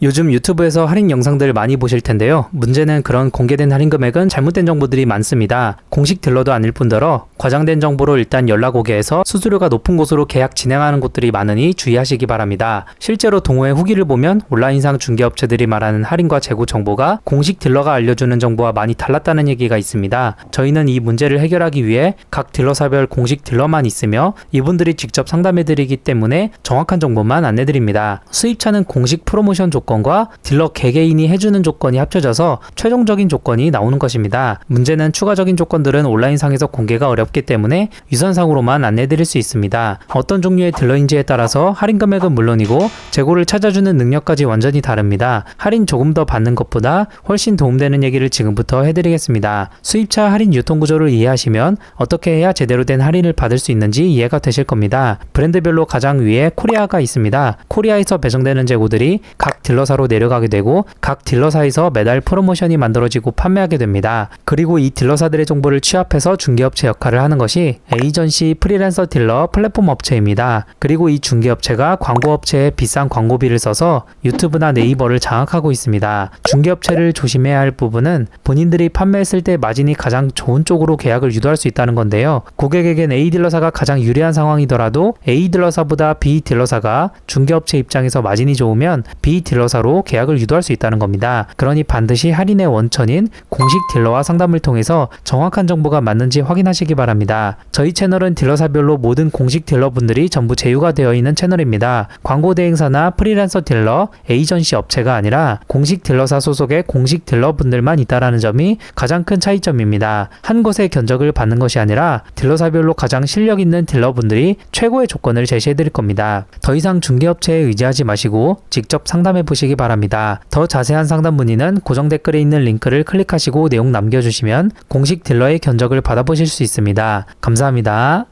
요즘 유튜브에서 할인 영상들 많이 보실 텐데요. 문제는 그런 공개된 할인 금액은 잘못된 정보들이 많습니다. 공식 딜러도 아닐 뿐더러 과장된 정보로 일단 연락 오게 해서 수수료가 높은 곳으로 계약 진행하는 곳들이 많으니 주의하시기 바랍니다. 실제로 동호회 후기를 보면 온라인상 중개업체들이 말하는 할인과 재고 정보가 공식 딜러가 알려주는 정보와 많이 달랐다는 얘기가 있습니다. 저희는 이 문제를 해결하기 위해 각 딜러사별 공식 딜러만 있으며 이분들이 직접 상담해드리기 때문에 정확한 정보만 안내드립니다. 수입차는 공식 프로모션 조건 과 딜러 개개인이 해주는 조건이 합쳐져서 최종적인 조건이 나오는 것입니다. 문제는 추가적인 조건들은 온라인상에서 공개가 어렵기 때문에 유선상으로만 안내드릴 수 있습니다. 어떤 종류의 딜러인지에 따라서 할인 금액은 물론이고 재고를 찾아주는 능력까지 완전히 다릅니다. 할인 조금 더 받는 것보다 훨씬 도움되는 얘기를 지금부터 해드리겠습니다. 수입차 할인 유통 구조를 이해하시면 어떻게 해야 제대로 된 할인을 받을 수 있는지 이해가 되실 겁니다. 브랜드별로 가장 위에 코리아가 있습니다. 코리아에서 배정되는 재고들이 각 딜러 사로 내려가게 되고 각 딜러사에서 매달 프로모션이 만들어지고 판매하게 됩니다. 그리고 이 딜러사들의 정보를 취합해서 중개업체 역할을 하는 것이 에이전시 프리랜서 딜러 플랫폼 업체입니다. 그리고 이 중개업체가 광고업체에 비싼 광고비를 써서 유튜브나 네이버를 장악하고 있습니다. 중개업체를 조심해야 할 부분은 본인들이 판매했을 때 마진이 가장 좋은 쪽으로 계약을 유도할 수 있다는 건데요. 고객에겐 A 딜러사가 가장 유리한 상황이더라도 A 딜러사보다 B 딜러사가 중개업체 입장에서 마진이 좋으면 B 딜러 사로 계약을 유도할 수 있다는 겁니다. 그러니 반드시 할인의 원천인 공식 딜러와 상담을 통해서 정확한 정보가 맞는지 확인하시기 바랍니다. 저희 채널은 딜러사별로 모든 공식 딜러분들이 전부 제휴가 되어 있는 채널입니다. 광고 대행사나 프리랜서 딜러, 에이전시 업체가 아니라 공식 딜러사 소속의 공식 딜러분들만 있다라는 점이 가장 큰 차이점입니다. 한 곳의 견적을 받는 것이 아니라 딜러사별로 가장 실력 있는 딜러분들이 최고의 조건을 제시해 드릴 겁니다. 더 이상 중개업체에 의지하지 마시고 직접 상담해 보시기 바랍니다. 더 자세한 상담 문의는 고정 댓글에 있는 링크를 클릭하시고 내용 남겨주시면 공식 딜러의 견적을 받아보실 수 있습니다. 감사합니다.